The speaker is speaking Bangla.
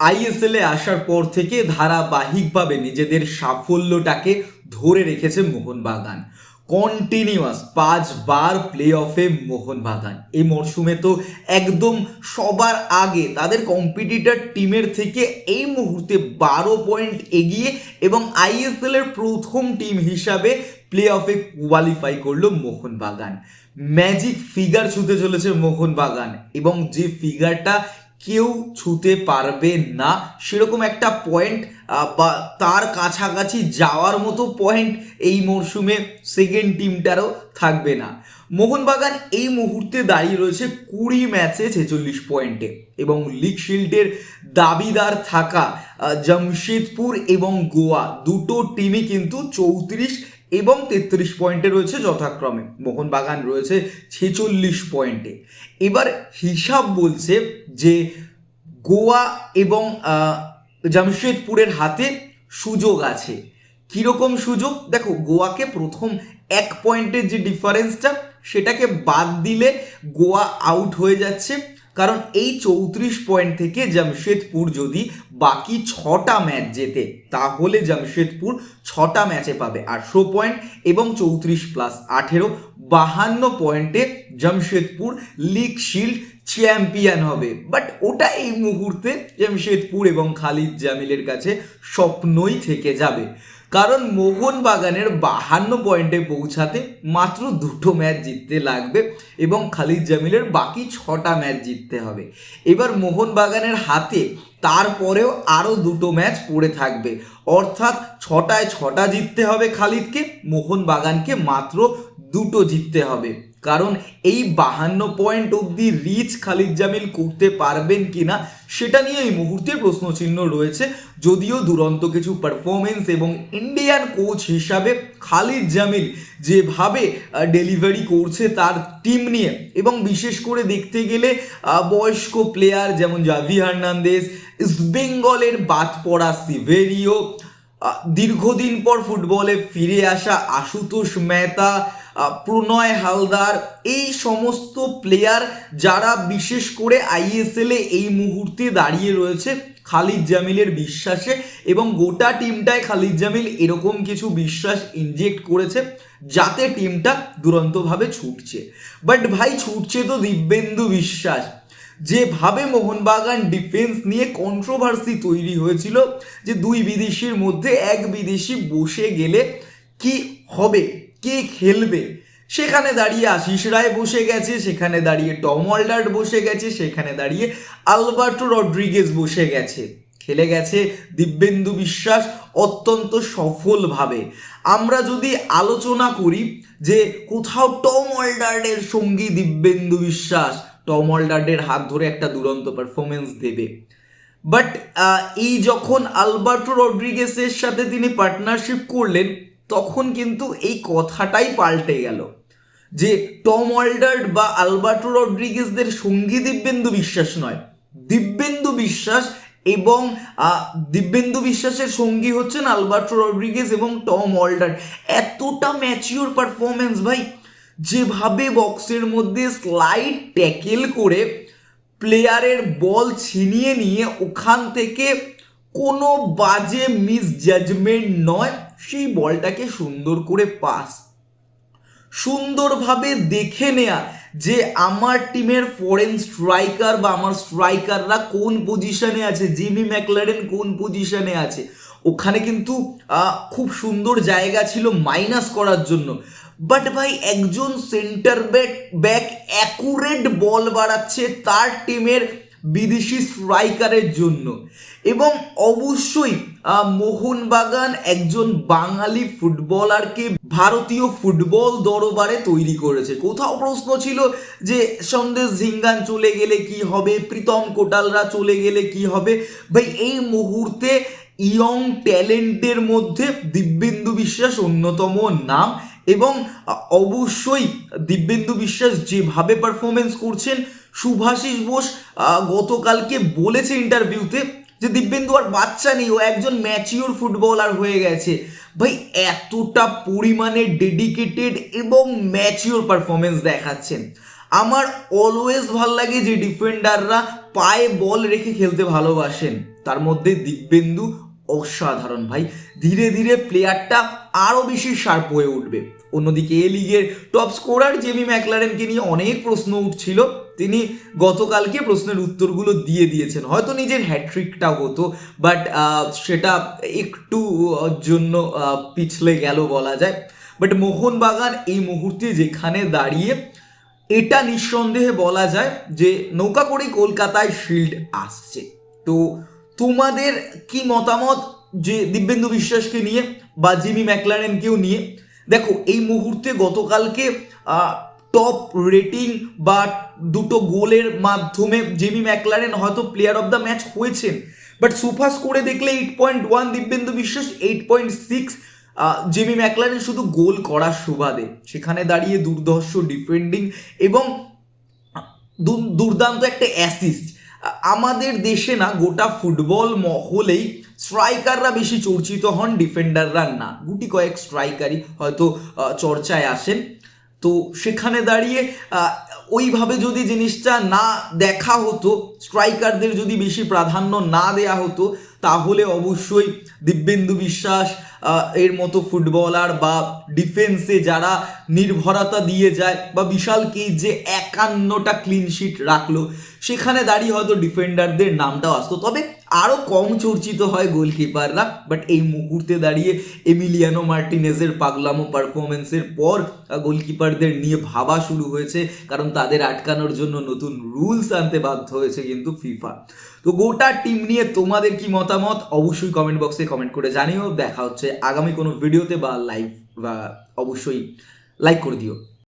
আইএসএলে আসার পর থেকে ধারাবাহিকভাবে নিজেদের সাফল্যটাকে ধরে রেখেছে মোহনবাগান। কন্টিনিউয়াস পাঁচবার প্লে অফে মোহনবাগান। এই মরশুমে তো একদম সবার আগে তাদের কম্পিটিটর টিমের থেকে এই মুহূর্তে বারো পয়েন্ট এগিয়ে এবং আইএসএল এর প্রথম টিম হিসাবে প্লে অফে কোয়ালিফাই করল মোহনবাগান। ম্যাজিক ফিগার ছুতে চলেছে মোহনবাগান এবং যে ফিগারটা কেউ ছুতে পারবে না। সেরকম একটা পয়েন্ট বা তার কাছাকাছি যাওয়ার মতো পয়েন্ট এই মরশুমে সেকেন্ড টিমটারও থাকবে না। মোহনবাগান এই মুহূর্তে দাঁড়িয়ে রয়েছে কুড়ি ম্যাচে ছেচল্লিশ পয়েন্টে এবং লিগ শিল্ডের দাবিদার থাকা জামশেদপুর এবং গোয়া দুটো টিমই কিন্তু চৌত্রিশ এবং তেত্রিশ পয়েন্টে রয়েছে যথাক্রমে। মোহনবাগান রয়েছে ছেচল্লিশ পয়েন্টে। এবার হিসাব বলছে যে গোয়া এবং জামশেদপুরের হাতে সুযোগ আছে। কীরকম সুযোগ? দেখো, গোয়াকে প্রথম এক পয়েন্টের যে ডিফারেন্সটা, সেটাকে বাদ দিলে গোয়া আউট হয়ে যাচ্ছে। কারণ এই চৌত্রিশ পয়েন্ট থেকে জামশেদপুর যদি বাকি ছটা ম্যাচ জেতে, তাহলে জামশেদপুর ছটা ম্যাচে পাবে। আটশো পয়েন্ট এবং চৌত্রিশ প্লাস আঠেরো। বাহান্ন পয়েন্টে জামশেদপুর লিগ শিল্ড চ্যাম্পিয়ন হবে। বাট ওটা এই মুহূর্তে জামশেদপুর এবং খালিদ জামিলের কাছে স্বপ্নই থেকে যাবে। কারণ মোহনবাগানের বাহান্ন পয়েন্টে পৌঁছাতে মাত্র দুটো ম্যাচ জিততে লাগবে এবং খালিদ জামিলের বাকি ছটা ম্যাচ জিততে হবে। এবার মোহনবাগানের হাতে তারপরেও আরও দুটো ম্যাচ পড়ে থাকবে। অর্থাৎ ছটায় ছটা জিততে হবে খালিদকে, মোহনবাগানকে মাত্র দুটো জিততে হবে। কারণ এই বাহান্ন পয়েন্ট অবধি রিচ খালিদ জামিল করতে পারবেন কিনা সেটা নিয়ে এই মুহূর্তে প্রশ্নচিহ্ন রয়েছে। যদিও দুরন্ত কিছু পারফরমেন্স এবং ইন্ডিয়ান কোচ হিসাবে খালিদ জামিল যেভাবে ডেলিভারি করছে তার টিম নিয়ে এবং বিশেষ করে দেখতে গেলে বয়স্ক প্লেয়ার যেমন জাভি হার্নান্দেজ, ইস্ট বেঙ্গলের বাদ পড়া সিভেরিও দীর্ঘদিন পর ফুটবলে ফিরে আসা আশুতোষ মেহতা প্রণয় হালদার, এই সমস্ত প্লেয়ার যারা বিশেষ করে আইএসএল এই মুহূর্তে দাঁড়িয়ে রয়েছে, খালিদ জামিলের বিশ্বাসে এবং গোটা টিমটায় খালিদ জামিল এরকম কিছু বিশ্বাস ইনজেক্ট করেছে, যাতে টিমটা দুরন্তভাবে ছুটছে। বাট ভাই, ছুটছে তো দিব্যেন্দু বিশ্বাস। যেভাবে মোহনবাগান ডিফেন্স নিয়ে কন্ট্রোভার্সি তৈরি হয়েছিল, যে দুই বিদেশির মধ্যে এক বিদেশি বসে গেলে কি হবে, কে খেলবে? সেখানে দাঁড়িয়ে আশিস রায় বসে গেছে, সেখানে দাঁড়িয়ে টম ওয়াল্ডার্ট বসে গেছে, সেখানে দাঁড়িয়ে আলবার্টো রড্রিগেজ বসে গেছে। খেলে গেছে দিব্যেন্দু বিশ্বাস অত্যন্ত সফলভাবে। আমরা যদি আলোচনা করি যে কোথাও টম ওয়াল্ডার্ডের সঙ্গী দিব্যেন্দু বিশ্বাস টম ওয়াল্ডার্ডের হাত ধরে একটা দুরন্ত পারফরমেন্স দেবে। বাট এই যখন আলবার্টো রড্রিগেসের সাথে তিনি পার্টনারশিপ করলেন, তখন কিন্তু এই কথাটাই পাল্টে গেল। যে টম ওয়াল্ডার্ড বা আলবার্টো রড্রিগেসদের সঙ্গী দিব্যেন্দু বিশ্বাস নয়। দিব্যেন্দু বিশ্বাস এবং দিব্যেন্দু বিশ্বাসের সঙ্গী হচ্ছেন আলবার্টো রড্রিগেস এবং টম ওয়াল্ডার এতটা ম্যাচিওর পারফরমেন্স ভাই। যেভাবে বক্সের মধ্যে স্লাইড ট্যাকেল করে প্লেয়ারের বল ছিনিয়ে নিয়ে ওখান থেকে কোনো বাজে মিস জাজমেন্ট নয়, সেই বলটাকে সুন্দর করে পাস সুন্দরভাবে দেখে নেয়া যে আমার টিমের ফরেন স্ট্রাইকার বা আমার স্ট্রাইকাররা কোন পজিশনে আছে জিমি ম্যাকলারেন কোন পজিশনে আছে। ওখানে কিন্তু খুব সুন্দর জায়গা ছিল মাইনাস করার জন্য। বাট ভাই, একজন centre back back accurate ball বাড়াচ্ছে তার টিমের বিদেশি স্ট্রাইকারের জন্য। এবং অবশ্যই মোহনবাগান একজন বাঙালি ফুটবলারকে ভারতীয় ফুটবল দরবারে তৈরি করেছে। কোথাও প্রশ্ন ছিল যে, সন্দেশ ঝিঙ্গান চলে গেলে কি হবে? প্রীতম কোটালরা চলে গেলে কি হবে? ভাই, এই মুহূর্তে ইয়ং ট্যালেন্টের মধ্যে দিব্যেন্দু বিশ্বাস অন্যতম নাম। এবং অবশ্যই দিব্যেন্দু বিশ্বাস যেভাবে পারফরমেন্স করছেন সুভাষিস বোস গতকালকে বলেছে ইন্টারভিউতে যে দিব্যেন্দু আর বাচ্চা নেই, ও একজন ম্যাচিওর ফুটবলার হয়ে গেছে। ভাই, এতটা পরিমাণে ডেডিকেটেড এবং ম্যাচিওর পারফরমেন্স দেখাচ্ছেন। আমার অলওয়েজ ভালো লাগে যে ডিফেন্ডাররা পায়ে বল রেখে খেলতে ভালোবাসেন। তার মধ্যে দিব্যেন্দু অসাধারণ, ভাই। ধীরে ধীরে প্লেয়ারটা আরও বেশি শার্প হয়ে উঠবে। অন্যদিকে এ লিগের টপ স্কোরার জেমি ম্যাকলারেনকে নিয়ে অনেক প্রশ্ন উঠছিল। তিনি গতকালকে প্রশ্নের উত্তরগুলো দিয়ে দিয়েছেন। হয়তো নিজের হ্যাট্রিকটা হতো বাট সেটা একটু জন্য পিছলে গেল বলা যায়। বাট মোহনবাগান এই মুহূর্তে যেখানে দাঁড়িয়ে, এটা নিঃসন্দেহে বলা যায় যে নৌকা করেই কলকাতায় শিল্ড আসছে। তো তোমাদের কি মতামত যে দিব্যেন্দু বিশ্বাসকে নিয়ে বা জিমি ম্যাকলারেনকেও নিয়ে? দেখো, এই মুহূর্তে গতকালকে টপ রেটিং বা দুটো গোলের মাধ্যমে জেমি ম্যাকলারেন হয়তো প্লেয়ার অফ দ্য ম্যাচ হয়েছেন। বাট সুপার স্কোরে দেখলে eight point one Dibyendu Biswas eight point six Jamie Maclaren শুধু গোল করার সুবাদে। সেখানে দাঁড়িয়ে দুর্ধর্ষ ডিফেন্ডিং এবং দুর্দান্ত একটা অ্যাসিস্ট আমাদের দেশে না, গোটা ফুটবল মহলেই স্ট্রাইকাররা বেশি চর্চিত হন ডিফেন্ডাররা না। গুটি কয়েক স্ট্রাইকারই হয়তো চর্চায় আসেন। তো সেখানে দাঁড়িয়ে ওইভাবে যদি জিনিসটা না দেখা হতো স্ট্রাইকারদের যদি বেশি প্রাধান্য না দেয়া হতো, তাহলে অবশ্যই দিব্যেন্দু বিশ্বাস এর মতো ফুটবলার বা ডিফেন্সে যারা নির্ভরতা দিয়ে যায় বা বিশাল কে যে একান্নটা ক্লিনশিট রাখল, সেখানে দাঁড়িয়ে হয়তো ডিফেন্ডারদের নামটাও আসতো। তবে আরও কম চর্চিত হয় গোলকিপাররা বাট এই মুহূর্তে দাঁড়িয়ে এমিলিয়ানো মার্টিনেজের পাগলামো পারফরমেন্সের পর গোলকিপারদের নিয়ে ভাবা শুরু হয়েছে, কারণ তাদের আটকানোর জন্য নতুন রুলস আনতে বাধ্য হয়েছে কিন্তু ফিফা। তো গোটা টিম নিয়ে তোমাদের কি মতামত? অবশ্যই কমেন্ট বক্সে কমেন্ট করে জানিও। দেখা হচ্ছে আগামী কোনো ভিডিওতে বা লাইভ বা অবশ্যই লাইক করে দিও।